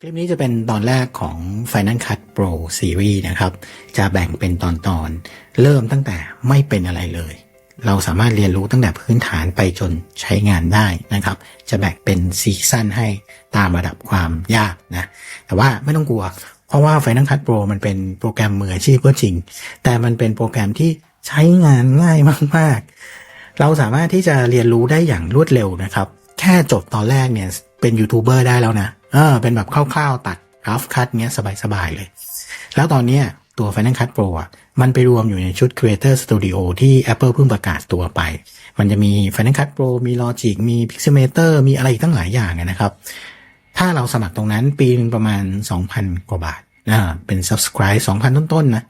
คลิปนี้จะเป็นตอนแรกของ Final Cut Pro Series นะครับ จะแบ่งเป็นตอนตอนๆ เริ่มตั้งแต่ไม่เป็นอะไรเลย เราสามารถเรียนรู้ตั้งแต่พื้นฐานไปจนใช้งานได้นะครับ จะแบ่งเป็นซีซั่นให้ตามระดับความยากนะ แต่ว่าไม่ต้องกลัว เพราะว่า Final Cut Pro มันเป็นโปรแกรมมืออาชีพก็จริง แต่มันเป็นโปรแกรมที่ใช้งานง่ายมากๆ เราสามารถที่จะเรียนรู้ได้อย่างรวดเร็วนะครับ แค่จบตอนแรกเนี่ยเป็นยูทูบเบอร์ได้แล้วนะ เออเป็นแบบคร่าวๆตัด rough cut เงี้ยสบายๆเลย แล้วตอนเนี้ยตัว Final Cut Pro อะ มันไปรวมอยู่ในชุด Creator Studio ที่ Apple เพิ่งประกาศตัวไป มันจะมี Final Cut Pro มี Logic มี Pixelmator มีอะไรอีกตั้งหลายอย่างนะครับ ถ้าเราสมัครตรงนั้นปีนึงประมาณ 2,000 กว่าบาทอ่าเป็น subscribe 2,000 ต้นๆนะ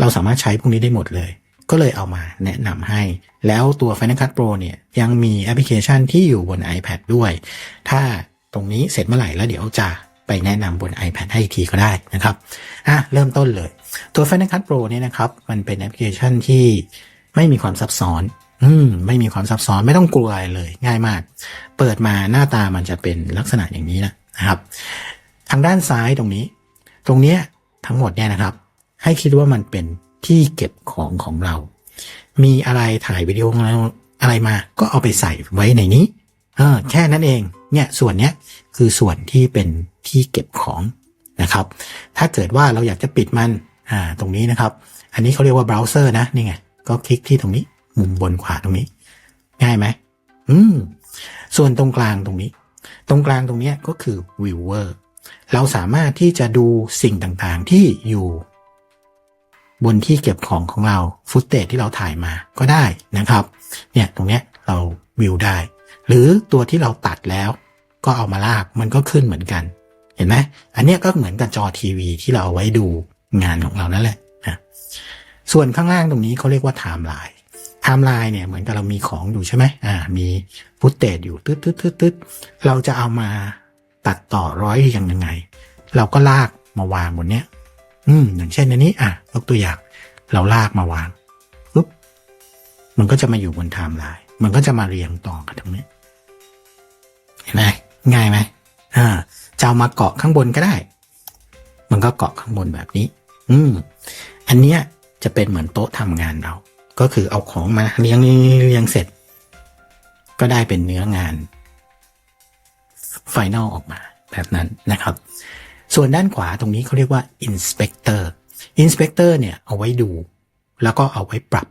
เราสามารถใช้พวกนี้ได้หมดเลย ก็เลยเอามาแนะนำให้ แล้วตัว Final Cut Pro เนี่ยยังมีแอปพลิเคชันที่อยู่บน iPad ด้วย ถ้า ตรงนี้เสร็จเมื่อไหร่แล้วเดี๋ยวจะไปแนะนำบน iPad ให้ทีก็ได้นะครับอะเริ่มต้นเลย ตัว Final Cut Pro เนี่ยนะครับ มันเป็นแอปพลิเคชันที่ไม่มีความซับซ้อน อืม ไม่มีความซับซ้อนไม่ต้องกลัวอะไรเลย ง่ายมาก เปิดมาหน้าตามันจะเป็นลักษณะอย่างนี้นะนะครับ ทางด้านซ้ายตรงนี้ ตรงเนี้ยทั้งหมดเนี่ยนะครับ ให้คิดว่ามันเป็นที่เก็บของของเรา มีอะไรถ่ายวิดีโอของเราอะไรมา ก็เอาไปใส่ไว้ในนี้ เออแค่นั้นเอง เนี่ยส่วนเนี้ยคือส่วนที่เป็นที่เก็บของนะครับ ถ้าเกิดว่าเราอยากจะปิดมันอ่าตรงนี้นะครับ อันนี้เขาเรียกว่าเบราว์เซอร์นะนี่ไงก็คลิกที่ตรงนี้มุมบนขวาตรงนี้ ง่ายไหมอืมส่วนตรงกลางตรงนี้ ตรงกลางตรงเนี้ยก็คือ viewer เราสามารถที่จะดูสิ่งต่างๆที่อยู่ บนที่เก็บของของเราฟุตเตจที่เราถ่ายมาก็ได้นะครับ เนี่ยตรงเนี้ยเราวิวได้ หรือตัวที่เราตัดแล้วก็เอามาลากมันก็ขึ้นเหมือนกัน เห็นไหมอันนี้ก็เหมือนกับจอทีวีที่เราเอาไว้ดูงานของเรานั่นแหละนะส่วนข้างล่างตรงนี้เขาเรียกว่าไทม์ไลน์ไทม์ไลน์เนี่ยเหมือนกับเรามีของอยู่ใช่ไหมอ่า มีฟุตเตจอยู่ตึ๊ดตึ๊ดตึ๊ดตึ๊ดเราจะเอามาตัดต่อร้อยเรียงยังไง เราก็ลากมาวางบนเนี้ย อืม อย่างเช่นอันนี้ อะยกตัวอย่าง เราลากมาวางปุ๊บมันก็จะมาอยู่บนไทม์ไลน์มันก็จะมาเรียงต่อกันตรงนี้ เห็นไหมง่ายไหมอ่าจะเอามาเกาะข้างบนก็ได้ มันก็เกาะข้างบนแบบนี้ อืม อันเนี้ยจะเป็นเหมือนโต๊ะทำงานเรา ก็คือเอาของมาเรียงเรียงเสร็จ ก็ได้เป็นเนื้องานไฟนอลออกมาแบบนั้นนะครับ ส่วนด้านขวาตรงนี้เขาเรียกว่า inspector inspector เนี่ยเอาไว้ดู แล้วก็เอาไว้ปรับ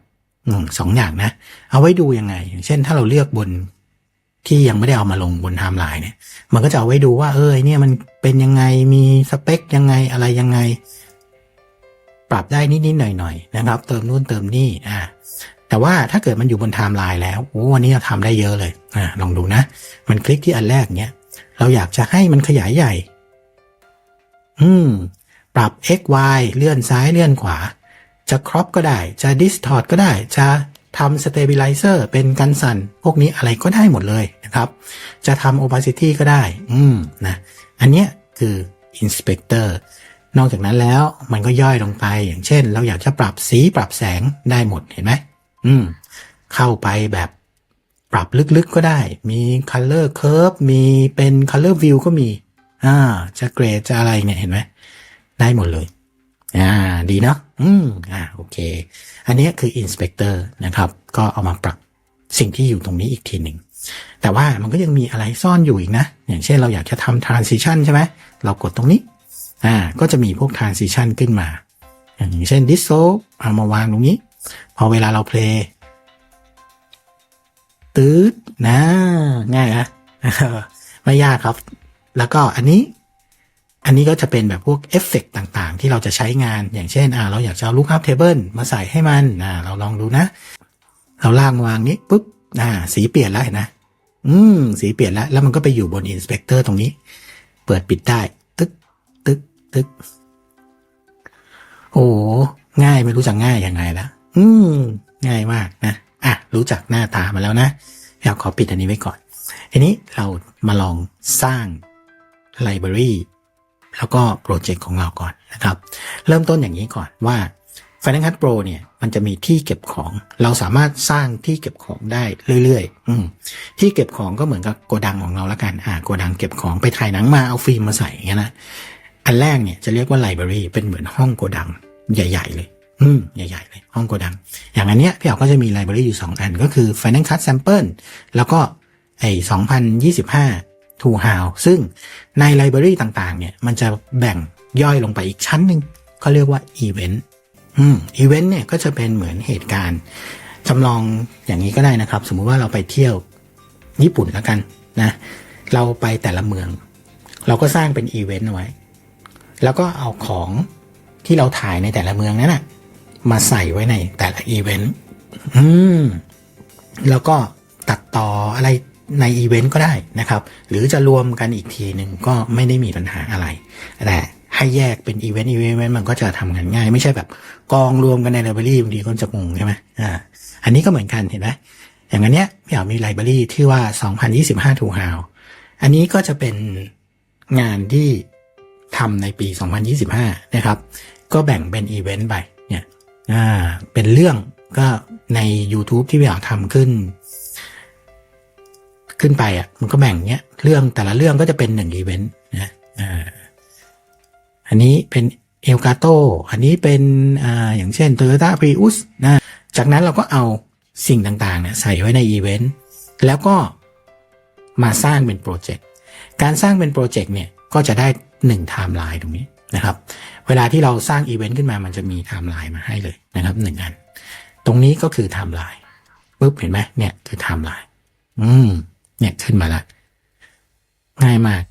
สองอย่างนะ เอาไว้ดูยังไง อย่างเช่นถ้าเราเลือกบน ที่ยังไม่ได้เอามาลงบนไทม์ไลน์เนี่ย มันก็จะเอาไว้ดูว่า เออเนี่ยมันเป็นยังไงมีสเปคยังไงอะไรยังไง ปรับได้นิดๆหน่อยๆนะครับ เติมนู่นเติมนี่อ่าแต่ว่าถ้าเกิดมันอยู่บนไทม์ไลน์แล้วโอ้วันนี้เราทำได้เยอะเลยอ่าลองดูนะ มันคลิกที่อันแรกเนี้ยเราอยากจะให้มันขยายใหญ่ อืม ปรับ x y เลื่อนซ้ายเลื่อนขวา จะครอปก็ได้ จะ distort ก็ได้ จะ ทำ stabilizer เป็นกันสั่น พวกนี้อะไรก็ได้หมดเลยนะครับ จะทำ opacity ก็ได้ อืมนะอันเนี้ยคือ inspector นอกจากนั้นแล้วมันก็ย่อยลงไปอย่างเช่น เราอยากจะปรับสีปรับแสงได้หมดเห็นไหมอืม เข้าไปแบบปรับลึกๆก็ได้ มี color curve มีเป็น color view ก็มี อ่า จะเกรดจะอะไรเนี่ยเห็นไหมได้หมดเลย อ่าดีเนาะอืมอ่าโอเค อันนี้คือ inspector นะครับ ก็เอามาปรับสิ่งที่อยู่ตรงนี้อีกทีหนึ่ง แต่ว่ามันก็ยังมีอะไรซ่อนอยู่อีกนะ อย่างเช่นเราอยากจะทำ transition ใช่ไหม เรากดตรงนี้ อ่า ก็จะมีพวก transition ขึ้นมา อย่างเช่น dissolve เอามาวางตรงนี้ พอเวลาเรา play ตืดนะ ง่ายนะไม่ยากครับ แล้วก็อันนี้ อันนี้ก็จะเป็นแบบพวกเอฟเฟกต่างๆ ที่เราจะใช้งานอย่างเช่นอ่าเราอยากจะเอา lookup table มาใส่ให้มันอ่าเราลองดูนะ เราลากวางนี้ปุ๊บอ่า สีเปลี่ยนแล้วเห็นนะอืม สีเปลี่ยนแล้ว แล้วมันก็ไปอยู่บน inspector ตรงนี้ เปิดปิดได้ ตึ๊กตึ๊กตึ๊กโอ้ง่ายไม่รู้จะง่ายยังไงละอืม ง่ายมากนะอะรู้จักหน้าตามาแล้วนะอยาขอปิดอันนี้ไว้ก่อน ทีนี้เรามาลองสร้างไลบรารี แล้วก็โปรเจกต์ของเราก่อนนะครับ เริ่มต้นอย่างนี้ก่อนว่า Final Cut Pro เนี่ยมันจะมีที่เก็บของ เราสามารถสร้างที่เก็บของได้เรื่อยๆ อืที่เก็บของก็เหมือนกับโกดังของเราละกันอ่าโกดังเก็บของไปถ่ายหนังมาเอาฟิล์มมาใส่อย่างเงี้ยนะอันแรกเนี่ยจะเรียกว่าไลบรารีเป็นเหมือนห้องโกดังใหญ่ ๆ เลย อืมใหญ่ ๆ เลย ห้องโกดัง อย่างอันเนี้ยพี่เอาก็จะมีไลบรารีอยู่สองอันก็คือ Final Cut Sample แล้วก็ไอ้2025 to How ซึ่งในไลบรารีต่างๆ เนี่ย มันจะแบ่งย่อยลงไปอีกชั้นหนึ่งเขาเรียกว่า Event อืม Event เนี่ยก็จะเป็นเหมือนเหตุการณ์จำลองอย่างนี้ก็ได้นะครับ สมมุติว่าเราไปเที่ยวญี่ปุ่นแล้วกันนะ เราไปแต่ละเมือง เราก็สร้างเป็นอีเวนต์เอาไว้ แล้วก็เอาของที่เราถ่ายในแต่ละเมืองนั้นนะมาใส่ไว้ในแต่ละอีเวนต์อืมแล้วก็ตัดต่ออะไร ในอีเวนต์ก็ได้นะครับ หรือจะรวมกันอีกทีหนึ่งก็ไม่ได้มีปัญหาอะไรแต่ให้แยกเป็นอีเวนต์อีเวนต์มันก็จะทำงานง่าย ไม่ใช่แบบกองรวมกันในไลบรารีบางทีก็จะงงใช่ไหมอ่าอันนี้ก็เหมือนกันเห็นไหมอย่างอันเนี้ยพี่อยากมีไลบรารีที่ว่า 2025 To How อันนี้ก็จะเป็นงานที่ทำในปี 2025 นะครับ ก็แบ่งเป็นอีเวนต์ไปเนี่ยอ่าเป็นเรื่องก็ใน YouTube ที่พี่อยากทำขึ้น ขึ้นไปอะมันก็แบ่งเนี้ยเรื่องแต่ละเรื่องก็จะเป็นหนึ่งอีเวนต์นะอ่าอันนี้เป็นเอลกาโตอันนี้เป็นอ่าอย่างเช่น Toyota Prius นะจากนั้นเราก็เอาสิ่งต่างๆเนี่ยใส่ไว้ในอีเวนต์แล้วก็มาสร้างเป็นโปรเจกต์การสร้างเป็นโปรเจกต์เนี่ยก็จะได้หนึ่งไทม์ไลน์ตรงนี้นะครับเวลาที่เราสร้างอีเวนต์ขึ้นมามันจะมีไทม์ไลน์มาให้เลยนะครับหนึ่งอัน ตรงนี้ก็คือไทม์ไลน์ปุ๊บเห็นไหมเนี่ยคือไทม์ไลน์อืม เนี่ยขึ้นมาล้วง่ายมาก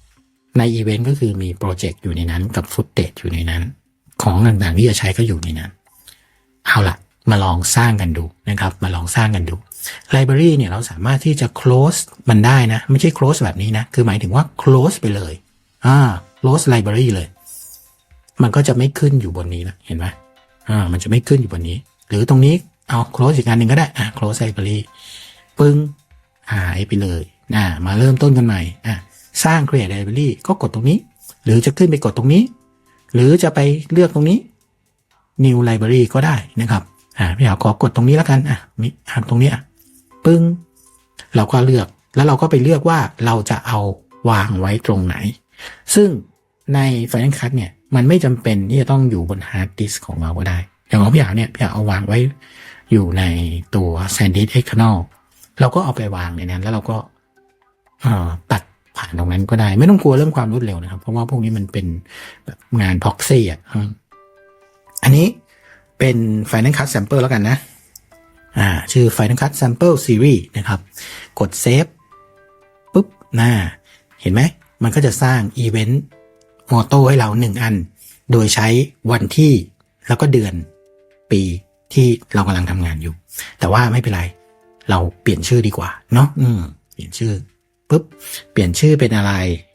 ในอีเวนต์ก็คือมีโปรเจกต์อยู่ในนั้น กับฟุตเตอยู่ในนั้น ของต่างๆที่จะใช้ก็อยู่ในนั้น เอาละมาลองสร้างกันดูนะครับ มาลองสร้างกันดู Library เนี่ยเราสามารถที่จะ close มันได้นะ ไม่ใช่ close แบบนี้นะ คือหมายถึงว่า close ไปเลยอ่า close library เลย มันก็จะไม่ขึ้นอยู่บนนี้ละเห็นไหมอ่ามันจะไม่ขึ้นอยู่บนนี้ หรือตรงนี้เอา close อีกอันหนึ่งก็ได้อ่า close library ปึ้งหายไปเลย อ่ามาเริ่มต้นกันใหม่อ่าสร้าง create library ก็กดตรงนี้ หรือจะขึ้นไปกดตรงนี้ หรือจะไปเลือกตรงนี้ new library ก็ได้นะครับอ่าพี่อาขอกดตรงนี้แล้วกันอะมีอ่าตรงนี้อะปึ้ง เราก็เลือกแล้วเราก็ไปเลือกว่าเราจะเอาวางไว้ตรงไหน ซึ่งใน Final Cut เนี่ยมันไม่จำเป็นที่จะต้องอยู่บนฮาร์ดดิสก์ของเราก็ได้ อย่างของพี่อยากเนี่ยพี่อยากเอาวางไว้อยู่ในตัว SanDisk External เราก็เอาไปวางในนั้น แล้วเราก็ ตัดผ่านตรงนั้นก็ได้ ไม่ต้องกลัวเรื่องความรวดเร็วนะครับ เพราะว่าพวกนี้มันเป็นแบบงาน proxy อ่อืมอันนี้เป็น Final Cut Sample แล้วกันนะ อ่า ชื่อ Final Cut Sample Series นะครับ กด Save ปุ๊บหน้า เห็นไหม มันก็จะสร้างอีเวนต์โมโต้ให้เราหนึ่งอัน โดยใช้วันที่แล้วก็เดือนปีที่เรากำลังทำงานอยู่ แต่ว่าไม่เป็นไร เราเปลี่ยนชื่อดีกว่า เนาะอืม เปลี่ยนชื่อ ปุ๊บเปลี่ยนชื่อเป็นอะไร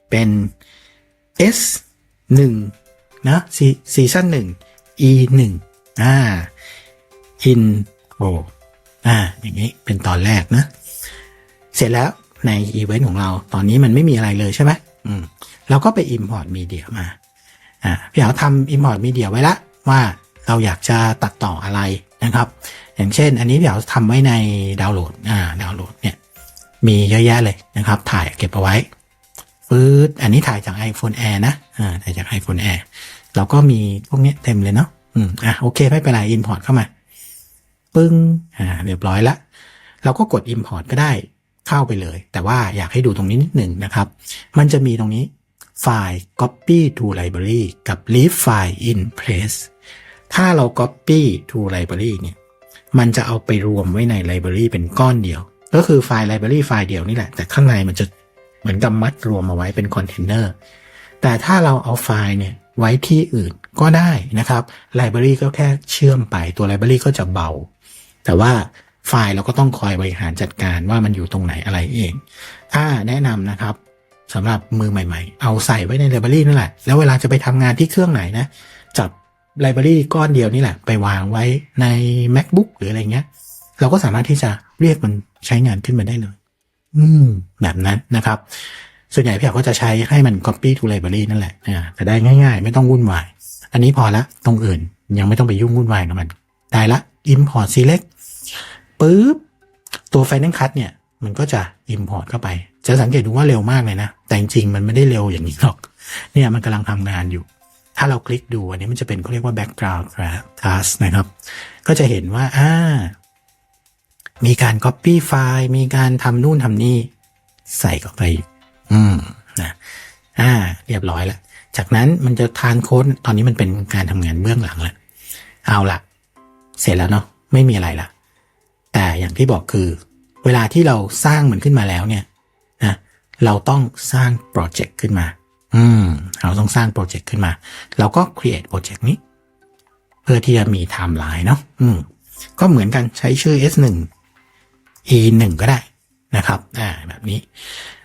เป็น S หนึ่งนะซีซีซั่นหนึ่ง E หนึ่งอ่า intro อ่าอย่างนี้เป็นตอนแรกนะ เสร็จแล้วในอีเวนต์ของเราตอนนี้มันไม่มีอะไรเลยใช่ไหมอืมเราก็ไป import media มาอ่าพี่เอาทำ import media ไว้ละว่าเราอยากจะตัดต่ออะไรนะครับ อย่างเช่น อันนี้พี่เอาทำไว้ในดาวน์โหลดอ่าดาวน์โหลดเนี่ย มีเยอะแยะเลยนะครับ ถ่ายเก็บเอาไว้ฟืดอันนี้ถ่ายจาก iPhone Air นะอ่าถ่ายจาก iPhone Air เราก็มีพวกนี้เต็มเลยเนาะอืมอะโอเคไม่เป็นไร import เข้ามา ปึ้งอ่าเรียบร้อยละ เราก็กด import ก็ได้เข้าไปเลย แต่ว่าอยากให้ดูตรงนี้นิดหนึ่งนะครับ มันจะมีตรงนี้ไฟล์ copy to library กับ leave file in place ถ้าเรา copy to library เนี่ย มันจะเอาไปรวมไว้ใน library เป็นก้อนเดียว ก็คือไฟล์ library ไฟล์เดียวนี่แหละ แต่ข้างในมันจะเหมือนกับมัดรวมมาไว้เป็นคอนเทนเนอร์แต่ถ้าเราเอาไฟล์เนี่ยไว้ที่อื่นก็ได้นะครับ library ก็แค่เชื่อมไปตัว library ก็จะเบา แต่ว่าไฟล์เราก็ต้องคอยบริหารจัดการว่ามันอยู่ตรงไหนอะไรเอง ถ้าแนะนำนะครับสำหรับมือใหม่ๆ เอาใส่ไว้ในไลบรารีนั่นแหละ แล้วเวลาจะไปทำงานที่เครื่องไหนนะ จับไลบรารีก้อนเดียวนี่แหละ ไปวางไว้ใน macbook หรืออะไรเงี้ย เราก็สามารถที่จะ เรียกมันใช้งานขึ้นมาได้เลย อืม แบบนั้นนะครับ ส่วนใหญ่พี่อยากก็จะใช้ให้มัน copy to library นั่นแหละอ่าจะได้ง่าย ๆ ไม่ต้องวุ่นวาย อันนี้พอละตรงอื่นยังไม่ต้องไปยุ่งวุ่นวายกับมัน ได้ละ import select ปุ๊บ ตัว Final Cut เนี่ย มันก็จะ import เข้าไป จะสังเกตดูว่าเร็วมากเลยนะ แต่จริงๆมันไม่ได้เร็วอย่างนี้หรอก เนี่ยมันกำลังทำงานอยู่ถ้าเราคลิกดูอันนี้มันจะเป็นเขาเรียกว่า background task นะครับ ก็จะเห็นว่าอ่า มีการ copy ไฟล์มีการทำนู่นทำนี่ ใส่เข้าไป อืมนะอ่า เรียบร้อยแล้วจากนั้นมันจะทานโค้ดตอนนี้มันเป็นการทำงานเบื้องหลังแล้วเอาละเสร็จแล้วเนาะไม่มีอะไรละแต่อย่างที่บอกคือ เวลาที่เราสร้างมันขึ้นมาแล้วเนี่ยนะเราต้องสร้างโปรเจกต์ขึ้นมา อืม เราต้องสร้างโปรเจกต์ขึ้นมา เราก็ create โปรเจกต์นี้ เพื่อที่จะมีไทม์ไลน์เนาะอืม ก็เหมือนกันใช้ชื่อ S1 E1 ก็ได้นะครับอ่าแบบนี้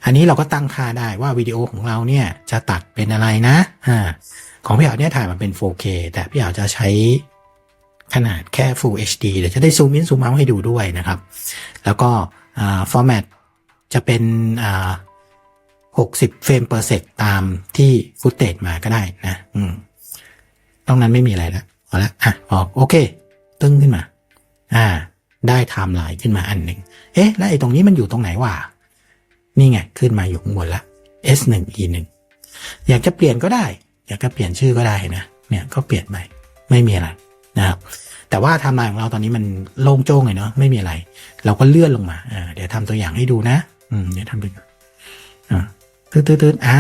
อันนี้เราก็ตั้งค่าได้ว่าวิดีโอของเราเนี่ยจะตัดเป็นอะไรนะอ่าของพี่อ๋าเนี่ยถ่ายมาเป็น 4K แต่พี่อ๋าจะใช้ขนาดแค่ Full HD เดี๋ยวจะได้ซูมอินซูมเอาให้ดูด้วยนะครับ แล้วก็อ่า format จะเป็นอ่า60เฟรม per sec ตามที่ฟุตเตจมาก็ได้นะอืมตรงนั้นไม่มีอะไรแล้วพอละอะออกโอเค ตึ้งขึ้นมา อ่า ได้ไทม์ไลน์ขึ้นมาอันหนึ่ง เอ๊ะ แล้วไอ้ตรงนี้มันอยู่ตรงไหนวะ นี่ไง ขึ้นมาอยู่ข้างบนละ S1 E1 อยากจะเปลี่ยนก็ได้ อยากจะเปลี่ยนชื่อก็ได้นะ เนี่ยก็เปลี่ยนไป ไม่มีอะไรนะครับ แต่ว่าไทม์ไลน์ของเราตอนนี้มันโล่งโจ้งเลยเนาะ ไม่มีอะไร เราก็เลื่อนลงมา อ่า เดี๋ยวทำตัวอย่างให้ดูนะ อืม เดี๋ยวทำตัวอย่างอ่าตืดตืดตืดอ่า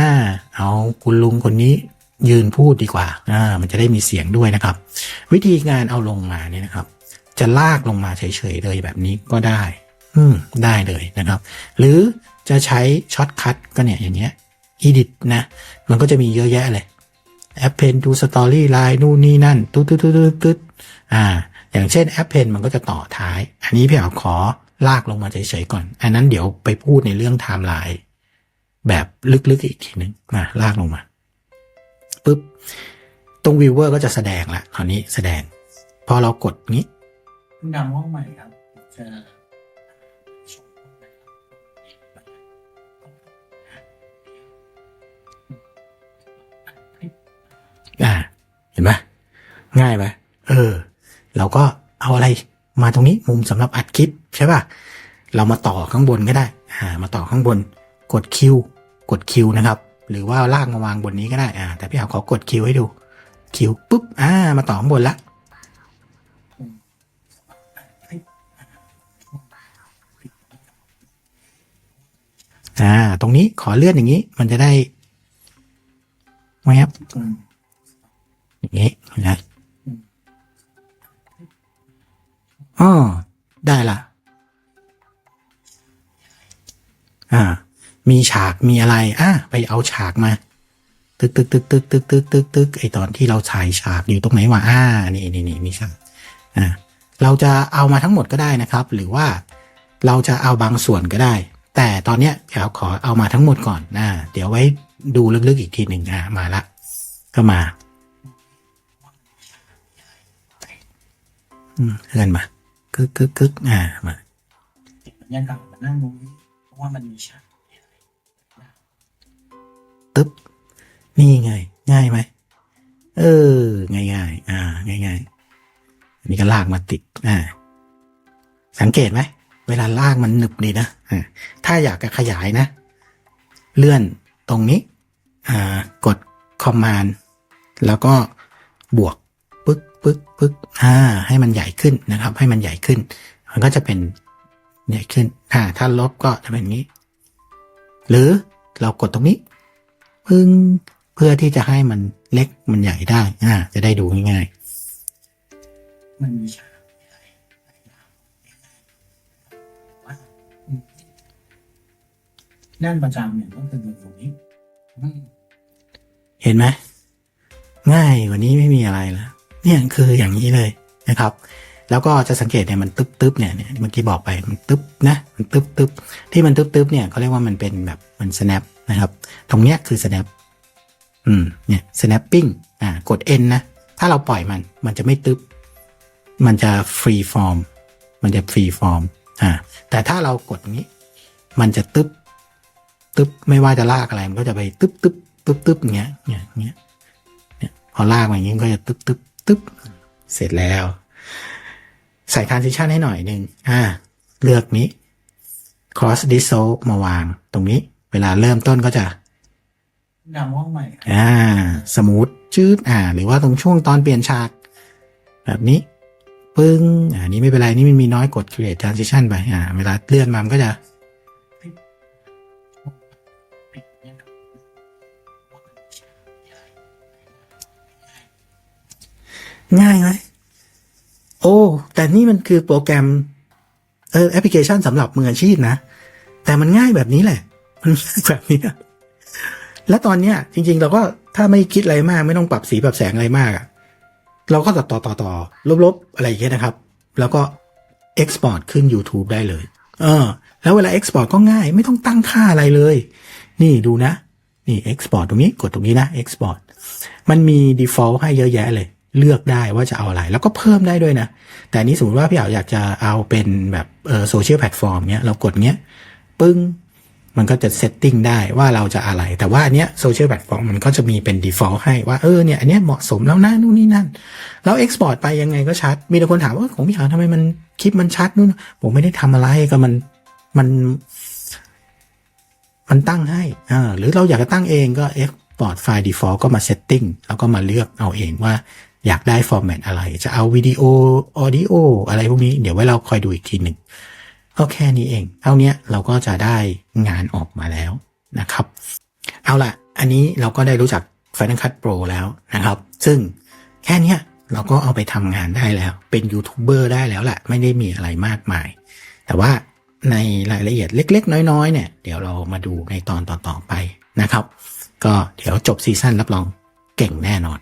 เอาคุณลุงคนนี้ยืนพูดดีกว่า อ่า มันจะได้มีเสียงด้วยนะครับ วิธีงานเอาลงมาเนี่ยนะครับ จะลากลงมาเฉยๆเลยแบบนี้ก็ได้ อืมได้เลยนะครับ หรือจะใช้ช็อตคัทก็เนี่ยอย่างเงี้ย edit นะ มันก็จะมีเยอะแยะเลย append to story line นู่นนี่นั่นตุ๊ดตุ๊ดตุ๊ดตุ๊ดตุ๊ดอ่า อย่างเช่น append มันก็จะต่อท้าย อันนี้พี่เอาขอลากลงมาเฉยๆก่อน อันนั้นเดี๋ยวไปพูดในเรื่อง timeline แบบลึกๆอีกทีหนึ่งมาลากลงมาปุ๊บ ตรง viewer ก็จะแสดงละคราวนี้แสดง พอเรากด งี้ดำห้องใหม่ครับจะอ่า เห็นไหมง่ายไหมเออ เราก็เอาอะไรมาตรงนี้มุมสำหรับอัดคลิปใช่ป่ะ เรามาต่อข้างบนก็ได้ อ่า มาต่อข้างบน กดคิวกดคิวนะครับ หรือว่าลากมาวางบนนี้ก็ได้ อ่า แต่พี่เอาขอกดคิวให้ดู คิวปุ๊บ อ่า มาต่อข้างบนละ อ่า ตรงนี้ขอเลื่อนอย่างนี้ มันจะได้แวบอืมอย่างนี้นะอ๋อได้ละอ่า มีฉากมีอะไร อะไปเอาฉากมา ตึกตึกตึกตึกตึกตึกตึกตึกไอตอนที่เราถ่ายฉากอยู่ตรงไหนวะอ่า นี่นี่นี่มีฉากอ่าเราจะเอามาทั้งหมดก็ได้นะครับ หรือว่าเราจะเอาบางส่วนก็ได้ แต่ตอนเนี้ยเดี๋ยวขอเอามาทั้งหมดก่อนนะเดี๋ยวไว้ดูลึกๆอีกทีหนึ่งอะมาละ ก็มาอืมเลื่อนมากึกกึกกึกอ่ามาติดบรรยากาศมานั่งตรงนี้เพราะว่ามันมีฉากตึ๊บนี่ไง ง่ายไหมเออ ง่ายง่ายๆอ่า ง่ายง่ายๆอันนี้ก็ลากมาติดอ่าสังเกตไหม เวลาลากมันหนึบดีนะถ้าอยากจะขยายนะ เลื่อนตรงนี้กด command แล้วก็บวกปึ๊กปึ๊กปึ๊กอ่าให้มันใหญ่ขึ้นนะครับ ให้มันใหญ่ขึ้น มันก็จะเป็นใหญ่ขึ้นอ่าถ้าลบก็จะเป็นอย่างนี้ หรือเรากดตรงนี้ปึ้งเพื่อที่จะให้มันเล็กมันใหญ่ได้อ่าจะได้ดูง่ายมันมี นั่นประจำเนี่ยก็คือตรงนี้เห็นไหมง่ายกว่านี้ไม่มีอะไรแล้วเนี่ยคืออย่างนี้เลยนะครับ แล้วก็จะสังเกตเนี่ยมันตึ๊บตึ๊บเนี่ยเมื่อกี้บอกไปมันตึ๊บนะมันตึ๊บตึ๊บที่มันตึ๊บตึ๊บเนี่ยเขาเรียกว่ามันเป็นแบบมัน snap นะครับ ตรงเนี้ยคือ snap อืมเนี่ย snapping อ่ากด n นะ ถ้าเราปล่อยมัน มันจะไม่ตึ๊บมันจะ free form มันจะ free form อ่าแต่ถ้าเรากดงนี้ มันจะตึ๊บ ตึ๊บไม่ว่าจะลากอะไรมันก็จะไปตึ๊บตึ๊บตึ๊บตึ๊บอย่างเงี้ยเนี่ยอย่างเงี้ยเนี่ยพอลากมาอย่างงี้มันก็จะตึ๊บตึ๊บตึ๊บเสร็จแล้ว ใส่ transition ให้หน่อยหนึ่งอ่า เลือกนี้ cross dissolve มาวางตรงนี้ เวลาเริ่มต้นก็จะนำห้องใหม่อ่า สมูทจืดอ่า หรือว่าตรงช่วงตอนเปลี่ยนฉาก แบบนี้ ปึ้ง อ่านี่ไม่เป็นไร นี่มันมีน้อยกด create transition ไป อ่า เวลาเลื่อนมามันก็จะ ง่ายไหมโอ้ แต่นี่มันคือโปรแกรมเออแอปพลิเคชันสำหรับมืออาชีพนะ แต่มันง่ายแบบนี้แหละ มันง่ายแบบนี้ แล้วตอนเนี้ย จริง ๆ เราก็ถ้าไม่คิดอะไรมาก ไม่ต้องปรับสีปรับแสงอะไรมากเราก็ต่อต่อต่อต่อลบๆ อะไรอย่างเงี้ยนะครับ แล้วก็ export ขึ้น YouTube ได้เลย เออ แล้วเวลา export ก็ง่าย ไม่ต้องตั้งค่าอะไรเลย นี่ดูนะ นี่ export ตรงนี้กดตรงนี้นะ export มันมี default ให้เยอะแยะเลย เลือกได้ว่าจะเอาอะไร แล้วก็เพิ่มได้ด้วยนะ แต่นี้สมมติว่าพี่อาอยากจะเอาเป็นแบบโซเชียลแพลตฟอร์มเนี้ยเรากดเนี้ยปึ้งมันก็จะเซตติ้งได้ว่าเราจะอะไร แต่ว่าอันเนี้ยโซเชียลแพลตฟอร์มมันก็จะมีเป็น default ให้ว่าเออเนี่ยอันเนี้ยเหมาะสมแล้วนะนู่นนี่นั่น แล้ว export ไปยังไงก็ชัด มีแต่คนถามว่าของพี่เอาทำไมมันคลิปมันชัดนู่น ผมไม่ได้ทำอะไรก็มันมัน มันตั้งให้อ่าหรือเราอยากจะตั้งเองก็ export ไฟล์ default ก็มา setting แล้วก็มาเลือกเอาเองว่า อยากได้ format อะไร จะเอาวิดีโอ audio ออะไรพวกนี้เดี๋ยวไว้เราคอยดูอีกทีหนึ่งก็แค่นี้เอง เท่าเนี้ยเราก็จะได้งานออกมาแล้วนะครับ เอาล่ะ อันนี้เราก็ได้รู้จัก Final Cut Pro แล้วนะครับ ซึ่งแค่นี้เราก็เอาไปทำงานได้แล้ว เป็นยูทูบเบอร์ได้แล้วแหละ ไม่ได้มีอะไรมากมาย แต่ว่าในรายละเอียดเล็ก ๆ น้อยๆเนี่ย เดี๋ยวเรามาดูในตอนต่อๆไปนะครับ ก็เดี๋ยวจบซีซั่นรับรองเก่งแน่นอน